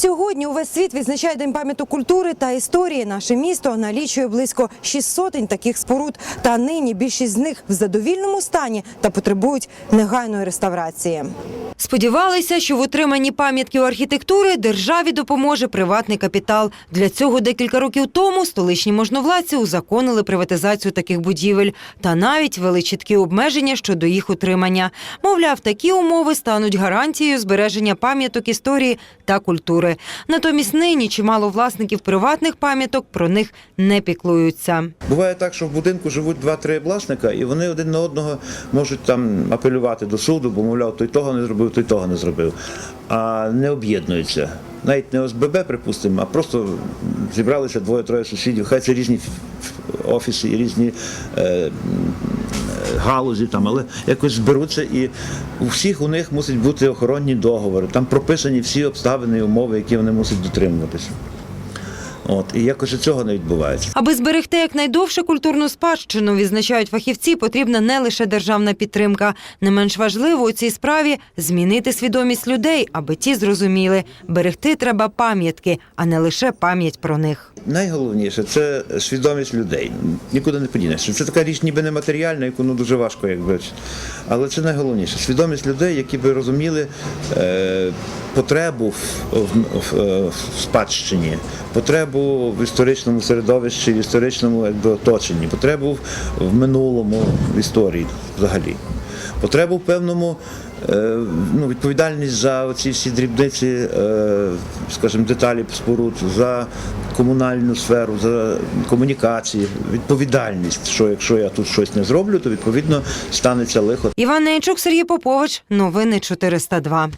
Сьогодні увесь світ відзначає День пам'яток культури та історії. Наше місто налічує близько 6 сотень таких споруд. Та нині більшість з них в задовільному стані та потребують негайної реставрації. Сподівалися, що в утриманні пам'ятків архітектури державі допоможе приватний капітал. Для цього декілька років тому столичні можновладці узаконили приватизацію таких будівель та навіть ввели чіткі обмеження щодо їх утримання. Мовляв, такі умови стануть гарантією збереження пам'яток історії та культури. Натомість нині чимало власників приватних пам'яток про них не піклуються. Буває так, що в будинку живуть два-три власника, і вони один на одного можуть там апелювати до суду, бо мовляв, той того не зробив, той того не зробив, а не об'єднуються. Навіть не ОСББ, припустимо, а просто зібралися двоє-троє сусідів. Хай це різні офіси і різні е, галузі, там, але якось зберуться, і у всіх у них мусять бути охоронні договори. Там прописані всі обставини і умови, які вони мусять дотримуватися. От, і якось цього не відбувається. Аби зберегти якнайдовше культурну спадщину, відзначають фахівці, потрібна не лише державна підтримка. Не менш важливо у цій справі змінити свідомість людей, аби ті зрозуміли, берегти треба пам'ятки, а не лише пам'ять про них. Найголовніше це свідомість людей. Нікуди не подінешся. Це така річ ніби нематеріальна, яку ну, дуже важко, якби. Але це найголовніше. Свідомість людей, які би розуміли е, потребу в, спадщині, потребу в історичному середовищі, в історичному якби, оточенні, потребу в, минулому в історії взагалі. Потребу в певному е, ну, відповідальність за ці всі дрібниці, е, скажімо, деталі споруд, за комунальну сферу, за комунікації, відповідальність, що якщо я тут щось не зроблю, то відповідно станеться лихо. Іван Нейчук, Сергій Попович. Новини 402.